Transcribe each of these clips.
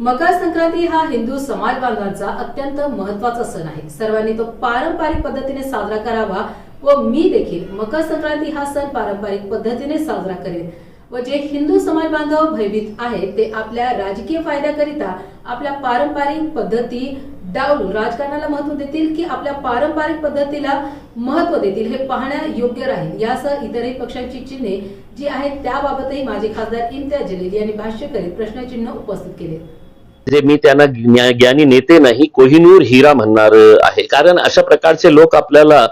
मकर संक्रांती हा हिंदू समाज बांधवांचा अत्यंत महत्त्वाचा सण आहे. सर्वांनी तो पारंपरिक पद्धतीने साजरा करावा व मी देखील मकर संक्रांती हा सण पारंपरिक पद्धतीने साजरा करेन. व जे हिंदू समाज बांधव भयभीत आहेत ते आपल्या राजकीय फायद्याकरिता आपल्या पारंपरिक पद्धती डावलून राजकारणाला महत्त्व देतील की आपल्या पारंपरिक पद्धतीला महत्त्व देतील हे पाहण्या योग्य राहील. यासह इतरही पक्षांची चिन्हे जी आहेत त्याबाबतही माजी खासदार इम्तियाज जलील यांनी भाष्य करीत प्रश्नचिन्ह उपस्थित केले. म्हणजे मी त्यांना ज्ञानी नेते नाही कोहिनूर हिरा म्हणणार आहे. कारण अशा प्रकारचे लोक आपल्याला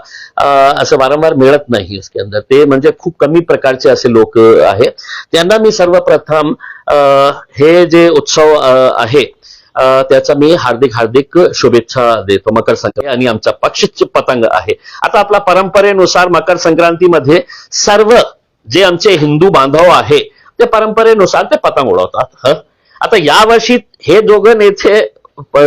असं वारंवार मिळत नाही अंदर ते म्हणजे खूप कमी प्रकारचे असे लोक आहेत. त्यांना मी सर्वप्रथम अं, हे जे उत्सव आहे त्याचा मी हार्दिक हार्दिक शुभेच्छा देतो. मकर संक्रांती आणि आमचा पक्षच पतंग आहे. आता आपला परंपरेनुसार मकर संक्रांतीमध्ये सर्व जे आमचे हिंदू बांधव आहे ते परंपरेनुसार ते पतंग उडवतात. हं? आता यावर्षी हे दोघं नेते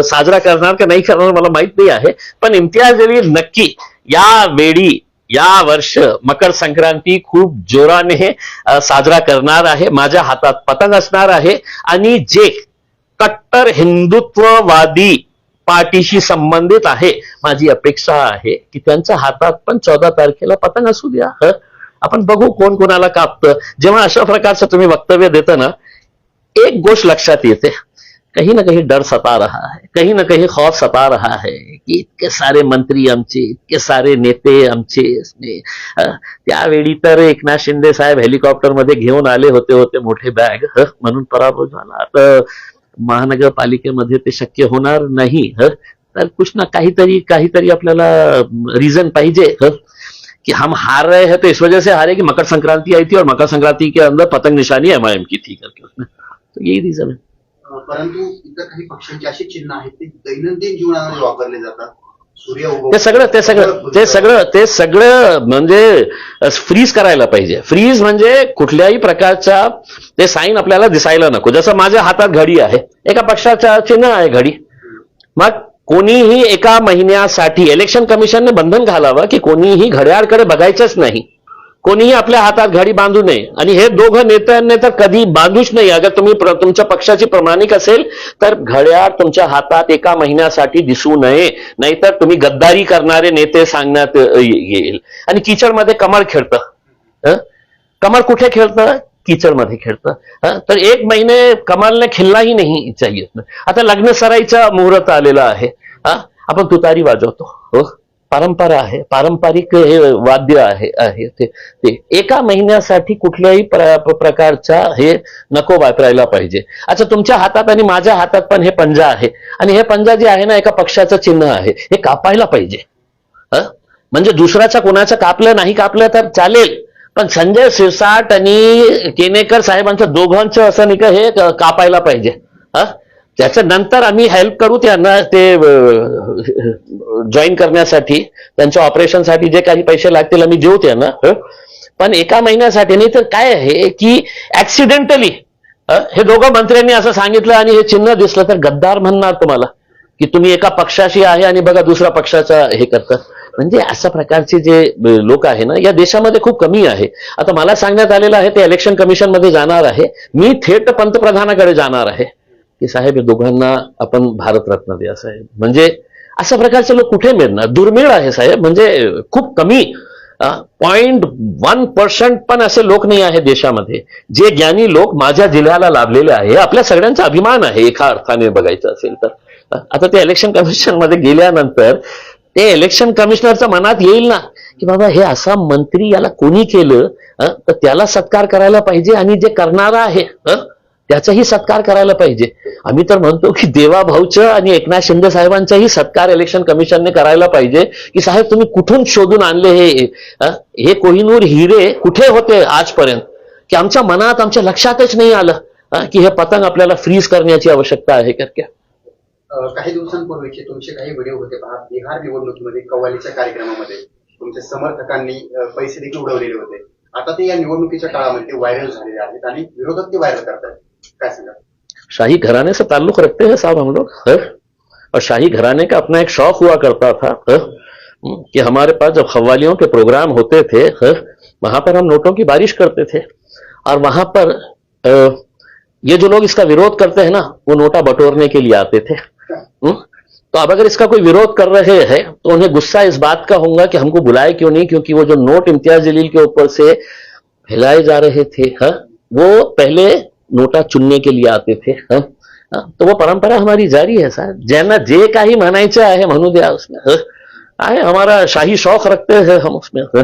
साजरा करणार का नाही करणार मला माहीत नाही आहे पण इम्तियाज जलील नक्की या वेळी या वर्ष मकर संक्रांती खूप जोराने साजरा करणार आहे माझ्या हातात पतंग असणार आहे आणि जे कट्टर हिंदुत्ववादी पार्टीशी संबंधित आहे माझी अपेक्षा आहे की त्यांच्या हातात पण चौदा तारखेला पतंग असू द्या आपण बघू कोण कोणाला कापतं. जेव्हा अशा प्रकारचं तुम्ही वक्तव्य देतं ना एक गोष्ट लक्षात येते कहीं ना कहीं डर सता रहा है कहीं ना कहीं खौफ सता रहा है की इतके सारे मंत्री आमचे इतके सारे नेते आमचे त्यावेळी तर एकनाथ शिंदे साहेब हेलिकॉप्टरमध्ये घेऊन आले होते होते मोठे बॅग म्हणून पराभव झाला तर महानगरपालिकेमध्ये ते शक्य होणार नाही ह तर कुछ ना काहीतरी काहीतरी आपल्याला रिझन पाहिजे हं. कि हम हार रहे हैं तो इस वजह से हारे कि मकर संक्रांति आई थी और मकर संक्रांति के अंदर पतंग निशानी एमआईएम की थी करके यही है अं, परंतु इतर काही पक्षांची अशी चिन्ह आहेत ते दैनंदिन जीवनामध्ये वापरले जातात. सूर्य ते सगळं ते सगळं ते सगळं ते सगळं म्हणजे फ्रीज करायला पाहिजे. फ्रीज म्हणजे कुठल्याही प्रकारचा ते साईन आपल्याला दिसायला नको. जसं माझ्या हातात घडी आहे. एका पक्षाचा चिन्ह आहे घडी. मग कोणीही एका महिन्यासाठी इलेक्शन कमिशनने बंधन घालावं की कोणीही घड्याळकडे बघायचंच नाही. कोणीही आपल्या हातात घडी बांधू नये. आणि हे दोघं नेत्यांनी तर कधी बांधूच नाही अगर तुम्ही तुमच्या पक्षाची प्रमाणिक असेल तर घड्याळ तुमच्या हातात एका महिन्यासाठी दिसू नये. नाहीतर तुम्ही गद्दारी करणारे नेते सांगण्यात येईल. आणि किचडमध्ये कमळ खेळतं. कमर कमळ कुठे खेळतं? किचडमध्ये खेळतं. तर एक महिने कमालने खेळलाही नाही चाहिए आता लग्न सराईचा मुहूर्त आलेला आहे. आपण तुतारी वाजवतो. परंपरा आहे पारंपरिक हे वाद्य आहे आहे ते ते. एका महिन्यासाठी कुठल्याही प्र- प्रकारचा हे नको वापरायला पाहिजे. अच्छा तुमच्या हातात आणि माझ्या हातात पण हे पंजा आहे. आणि हे पंजा जे आहे ना एका पक्षाचं चिन्ह आहे. हे कापायला पाहिजे. म्हणजे दुसऱ्याचा कोणाचं कापलं नाही कापलं तर चालेल. पण संजय शिरसाट आणि केनेकर साहेबांचं दोघांचं असं नाही का हे कापायला पाहिजे. हा? त्याच्या नंतर आम्ही हेल्प करू त्यांना ते जॉईन करण्यासाठी. त्यांच्या ऑपरेशनसाठी जे काही पैसे लागतील आम्ही देऊ त्यांना पण एका महिन्यासाठी नाही तर काय आहे की ऍक्सिडेंटली हे दोघं मंत्र्यांनी असं सांगितलं आणि हे चिन्ह दिसलं तर गद्दार म्हणणार तुम्हाला की तुम्ही एका पक्षाशी आहे आणि बघा दुसऱ्या पक्षाचा हे करतात म्हणजे अशा प्रकारचे जे लोक आहे ना या देशामध्ये खूप कमी आहे. आता मला सांगण्यात आलेलं आहे ते इलेक्शन कमिशनमध्ये जाणार आहे. मी थेट पंतप्रधानाकडे जाणार आहे. की साहेब या दोघांना आपण भारतरत्न द्या साहेब. म्हणजे अशा प्रकारचे लोक कुठे मिळणार? दुर्मिळ आहे साहेब. म्हणजे खूप कमी पॉइंट वन पर्सेंट पण असे लोक नाही आहे देशामध्ये. जे ज्ञानी लोक माझ्या जिल्ह्याला लाभलेले आहे आपल्या सगळ्यांचा अभिमान आहे एका अर्थाने बघायचं असेल तर. आता ते इलेक्शन कमिशनमध्ये गेल्यानंतर ते इलेक्शन कमिशनरच्या मनात येईल ना की बाबा हे असा मंत्री याला कोणी केलं तर त्याला सत्कार करायला पाहिजे आणि जे करणारा आहे त्याचाही सत्कार करायला पाहिजे. आम्ही तर म्हणतो की देवा भाऊचं आणि एकनाथ शिंदे साहेबांचाही सत्कार इलेक्शन कमिशनने करायला पाहिजे. की साहेब तुम्ही कुठून शोधून आणले हे? हे कोहिनूर हिरे कुठे होते आजपर्यंत? की आमच्या मनात आमच्या लक्षातच नाही आलं की हे पतंग आपल्याला फ्रीज करण्याची आवश्यकता आहे करक्या. काही दिवसांपूर्वीचे तुमचे काही व्हिडिओ होते पहा. बिहार निवडणुकीमध्ये कव्वालीच्या कार्यक्रमामध्ये तुमच्या समर्थकांनी पैसे देखील उडवलेले होते. आता ते या निवडणुकीच्या काळामध्ये व्हायरल झालेले आहेत आणि विरोधक ते व्हायरल करतात. शाही घराने से ताल्लुक रखते हैं साहब हम लोग, है? और शाही घराने का अपना एक शौक हुआ करता था, है? कि हमारे पास जब खवालियों के प्रोग्राम होते थे, है? वहाँ पर हम नोटों की बारिश करते थे और वहाँ पर ये जो लोग इसका विरोध करते हैं ना, वो नोटा बटोरने के लिए आते थे? तो अब अगर इसका कोई विरोध कर रहे हैं तो उन्हें गुस्सा इस बात का होगा कि हमको बुलाए क्यों नहीं, क्योंकि वो जो नोट इम्तियाज़ जलील के ऊपर से फैलाए जा रहे थे, हा? वो पहले नोटा चुनने के लिए आते थे हा? हा? तो वो परंपरा हमारी जारी है साहब ज्यांना जे काही म्हणायचं आहे म्हणू द्या उसमें हा? हमारा शाही शौक रखते हैं हम उसमें हा?